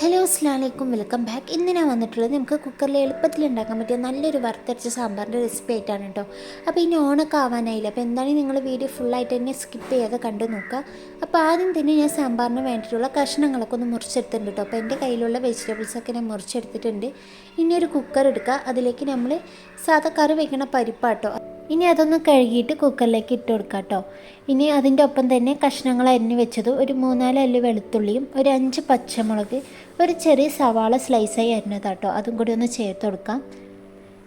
Hello അസ്ലാമലൈക്കും welcome back ഇന്ന് വന്നിട്ടുള്ളത് നമുക്ക് കുക്കറിൽ എളുപ്പത്തിൽ ഉണ്ടാക്കാൻ പറ്റിയ നല്ലൊരു വറുത്തരച്ച സാമ്പാറിന്റെ റെസിപ്പി ആയിട്ടാണ് കേട്ടോ അപ്പോൾ ഇനി ഓണൊക്കെ ആവാനായില്ല? അപ്പോൾ എന്താണ് നിങ്ങൾ വീഡിയോ ഫുള്ളായിട്ട് തന്നെ സ്കിപ്പ് ചെയ്യാതെ കണ്ടു നോക്കുക. അപ്പോൾ ആദ്യം തന്നെ ഞാൻ സാമ്പാറിന് വേണ്ടിയിട്ടുള്ള കഷ്ണങ്ങളൊക്കെ ഒന്ന് മുറിച്ചെടുത്തിട്ടുണ്ട് കേട്ടോ അപ്പോൾ എന്റെ കയ്യിലുള്ള വെജിറ്റബിൾസൊക്കെ ഞാൻ മുറിച്ചെടുത്തിട്ടുണ്ട്. ഇനി ഒരു കുക്കർ എടുക്കുക. അതിലേക്ക് നമ്മൾ സാധാ കറി വയ്ക്കണ പരിപ്പാട്ടോ ഇനി അതൊന്ന് കഴുകിയിട്ട് കുക്കറിലേക്ക് ഇട്ട് കൊടുക്കുക കേട്ടോ. ഇനി അതിന്റെ ഒപ്പം തന്നെ കഷ്ണങ്ങൾ അരിഞ്ഞ് വെച്ചത് ഒരു മൂന്നാൽ അല്ലി വെളുത്തുള്ളിയും ഒരു അഞ്ച് പച്ചമുളക് ഒരു ചെറിയ സവാള സ്ലൈസായി അരിഞ്ഞതാട്ടോ അതും കൂടി ഒന്ന് ചേർത്ത് കൊടുക്കാം.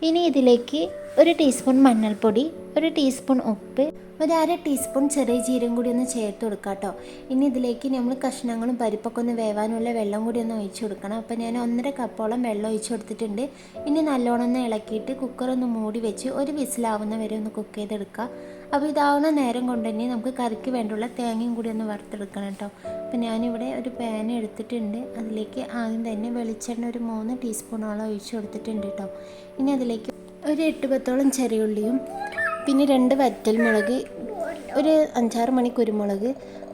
ഇനി ഇതിലേക്ക് ഒരു ടീസ്പൂൺ മഞ്ഞൾപ്പൊടി ഒരു ടീസ്പൂൺ ഉപ്പ് ഒരു അര ടീസ്പൂൺ ചെറിയ ജീരം കൂടി ഒന്ന് ചേർത്ത് കൊടുക്കാം കേട്ടോ ഇനി ഇതിലേക്ക് നമ്മൾ കഷ്ണങ്ങളും പരിപ്പൊക്കെ ഒന്ന് വേവാനുള്ള വെള്ളം കൂടി ഒന്ന് ഒഴിച്ചു കൊടുക്കണം. അപ്പോൾ ഞാൻ ഒന്നര കപ്പോളം വെള്ളം ഒഴിച്ചു കൊടുത്തിട്ടുണ്ട്. ഇനി നല്ലോണം ഒന്ന് ഇളക്കിയിട്ട് കുക്കർ ഒന്ന് മൂടി വെച്ച് ഒരു വിസിലാവുന്ന വരെ ഒന്ന് കുക്ക് ചെയ്തെടുക്കുക അപ്പോൾ ഇതാവുന്ന നേരം കൊണ്ട് തന്നെ നമുക്ക് കറിക്ക് വേണ്ടിയുള്ള തേങ്ങയും കൂടി ഒന്ന് വറുത്തെടുക്കണം കേട്ടോ അപ്പോൾ ഞാനിവിടെ ഒരു പാൻ എടുത്തിട്ടുണ്ട്. അതിലേക്ക് ആദ്യം തന്നെ വെളിച്ചെണ്ണ ഒരു മൂന്ന് ടീസ്പൂണോളം ഒഴിച്ചു കൊടുത്തിട്ടുണ്ട് കേട്ടോ ഇനി അതിലേക്ക് ഒരു എട്ട് പത്തോളം ചെറിയുള്ളിയും പിന്നെ രണ്ട് വറ്റൽമുളക് ഒരു അഞ്ചാറ് മണി കുരുമുളക്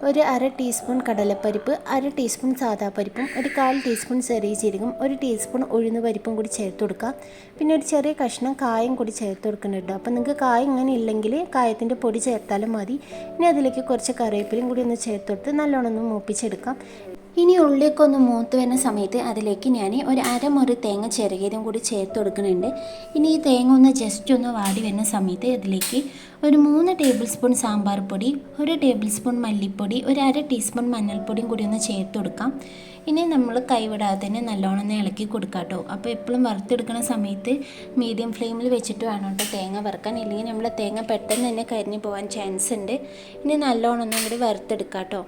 ഒരു അര ടീസ്പൂൺ കടലപ്പരിപ്പ് അര ടീസ്പൂൺ സാദാ പരിപ്പും ഒരു കാൽ ടീസ്പൂൺ ചെറിയ ജീരകം ഒരു ടീസ്പൂൺ ഉഴുന്ന് പരിപ്പും കൂടി ചേർത്ത് കൊടുക്കുക. പിന്നെ ഒരു ചെറിയ കഷ്ണം കായം കൂടി ചേർത്ത് കൊടുക്കുന്നുണ്ട് അപ്പോൾ നിങ്ങൾക്ക് കായം ഇങ്ങനെ ഇല്ലെങ്കിൽ കായത്തിന്റെ പൊടി ചേർത്താലും മതി. ഇനി അതിലേക്ക് കുറച്ച് കറിവേപ്പിലയും കൂടി ഒന്ന് ചേർത്ത് കൊടുത്ത് നല്ലോണം ഒന്ന് മൂപ്പിച്ചെടുക്കാം. ഇനി ഉള്ളിലേക്കൊന്ന് മൂത്ത് വരുന്ന സമയത്ത് അതിലേക്ക് ഞാൻ ഒരു അരമുറി തേങ്ങ ചെറുകിയതും കൂടി ചേർത്ത് കൊടുക്കുന്നുണ്ട്. ഇനി ഈ തേങ്ങ ഒന്ന് ജസ്റ്റ് ഒന്ന് വാടി വരുന്ന സമയത്ത് അതിലേക്ക് ഒരു മൂന്ന് ടേബിൾ സ്പൂൺ സാമ്പാർ പൊടി ഒരു ടേബിൾ സ്പൂൺ മല്ലിപ്പൊടി ഒരു അര ടീസ്പൂൺ മഞ്ഞൾപ്പൊടിയും കൂടി ഒന്ന് ചേർത്ത് കൊടുക്കാം. ഇനി നമ്മൾ കൈവിടാതെ തന്നെ നല്ലോണം ഒന്ന് ഇളക്കി കൊടുക്കാം കേട്ടോ. അപ്പോൾ എപ്പോഴും വറുത്തെടുക്കുന്ന സമയത്ത് മീഡിയം ഫ്ലെയിമിൽ വെച്ചിട്ട് വേണം കേട്ടോ തേങ്ങ വറുക്കാൻ. ഇല്ലെങ്കിൽ നമ്മൾ തേങ്ങ പെട്ടെന്ന് തന്നെ കരിഞ്ഞു പോകാൻ ചാൻസ് ഉണ്ട്. ഇനി നല്ലോണം ഒന്നും കൂടി വറുത്തെടുക്കാം കേട്ടോ.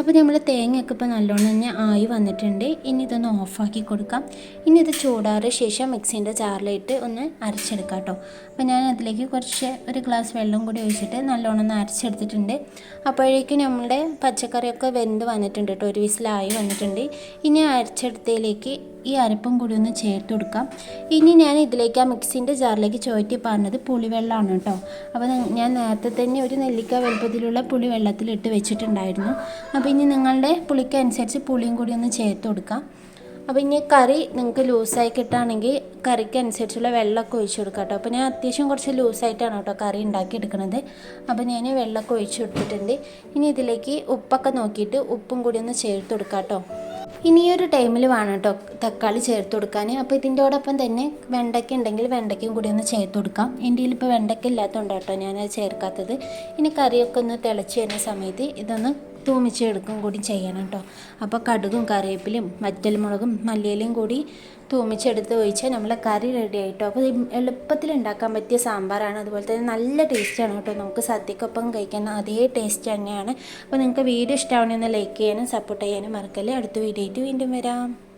അപ്പോൾ നമ്മൾ തേങ്ങയൊക്കെ ഇപ്പോൾ നല്ലോണം തന്നെ ആയി വന്നിട്ടുണ്ട്. ഇനി ഇതൊന്ന് ഓഫാക്കി കൊടുക്കാം. ഇനി ഇത് ചൂടാറ ശേഷം മിക്സിന്റെ ജാറിലിട്ട് ഒന്ന് അരച്ചെടുക്കാം കേട്ടോ. അപ്പോൾ ഞാൻ അതിലേക്ക് കുറച്ച് ഒരു ഗ്ലാസ് വെള്ളം കൂടി ഒഴിച്ചിട്ട് നല്ലോണം ഒന്ന് അരച്ചെടുത്തിട്ടുണ്ട്. അപ്പോഴേക്കും നമ്മുടെ പച്ചക്കറിയൊക്കെ വെന്ത് വന്നിട്ടുണ്ട് കേട്ടോ. ഒരു വിസിലായി വന്നിട്ടുണ്ട്. ഇനി അരച്ചെടുത്തതിലേക്ക് ഈ അരപ്പും കൂടി ഒന്ന് ചേർത്ത് കൊടുക്കാം. ഇനി ഞാൻ ഇതിലേക്ക് ആ മിക്സിന്റെ ജാറിലേക്ക് ചോറ്റി പറഞ്ഞത് പുളിവെള്ളമാണ് കേട്ടോ. അപ്പോൾ ഞാൻ നേരത്തെ തന്നെ ഒരു നെല്ലിക്ക വലുപ്പത്തിലുള്ള പുളി വെള്ളത്തിലിട്ട് വെച്ചിട്ടുണ്ടായിരുന്നു. അപ്പോൾ ഇനി നിങ്ങളുടെ പുളിക്കനുസരിച്ച് പുളിയും കൂടി ഒന്ന് ചേർത്ത് കൊടുക്കാം. അപ്പോൾ ഇനി കറി നിങ്ങൾക്ക് ലൂസായി കിട്ടുകയാണെങ്കിൽ കറിക്ക് അനുസരിച്ചുള്ള വെള്ളമൊക്കെ ഒഴിച്ചു കൊടുക്കാം കേട്ടോ. അപ്പോൾ ഞാൻ അത്യാവശ്യം കുറച്ച് ലൂസായിട്ടാണ് കേട്ടോ കറി ഉണ്ടാക്കി എടുക്കുന്നത് അപ്പോൾ ഞാൻ വെള്ളമൊക്കെ ഒഴിച്ചു കൊടുത്തിട്ടുണ്ട്. ഇനി ഇതിലേക്ക് ഉപ്പൊക്കെ നോക്കിയിട്ട് ഉപ്പും കൂടി ഒന്ന് ചേർത്ത് കൊടുക്കാം കേട്ടോ. ഇനി ഒരു ടൈമിൽ വേണം കേട്ടോ തക്കാളി ചേർത്ത് കൊടുക്കാൻ. അപ്പോൾ ഇതിന്റെയോടൊപ്പം തന്നെ വെണ്ടയ്ക്ക ഉണ്ടെങ്കിൽ വെണ്ടയ്ക്കയും കൂടി ഒന്ന് ചേർത്ത് കൊടുക്കാം. എന്റെ ഇപ്പോൾ വെണ്ടയ്ക്ക ഇല്ലാത്തതുകൊണ്ട് കേട്ടോ ഞാനത് ചേർക്കാത്തത്. ഇനി കറിയൊക്കെ ഒന്ന് തിളച്ച് വരുന്ന സമയത്ത് ഇതൊന്ന് തൂമിച്ചെടുക്കും കൂടി ചെയ്യണം കേട്ടോ. അപ്പോൾ കടുകും കറിവേപ്പിലും വറ്റൽമുളകും മല്ലിയിലയും കൂടി തൂമിച്ചെടുത്ത് ഒഴിച്ചാൽ നമ്മളെ കറി റെഡി ആയിട്ടോ. അപ്പോൾ എളുപ്പത്തിൽ ഉണ്ടാക്കാൻ പറ്റിയ സാമ്പാറാണ്. അതുപോലെ തന്നെ നല്ല ടേസ്റ്റാണ് കേട്ടോ. നമുക്ക് സദ്യക്കൊപ്പം കഴിക്കാൻ അതേ ടേസ്റ്റ് തന്നെയാണ്. അപ്പോൾ നിങ്ങൾക്ക് വീഡിയോ ഇഷ്ടമാവണമെന്ന് ലൈക്ക് ചെയ്യാനും സപ്പോർട്ട് ചെയ്യാനും മറക്കല്ലേ. അടുത്ത വീഡിയോ ആയിട്ട് വീണ്ടും വരാം.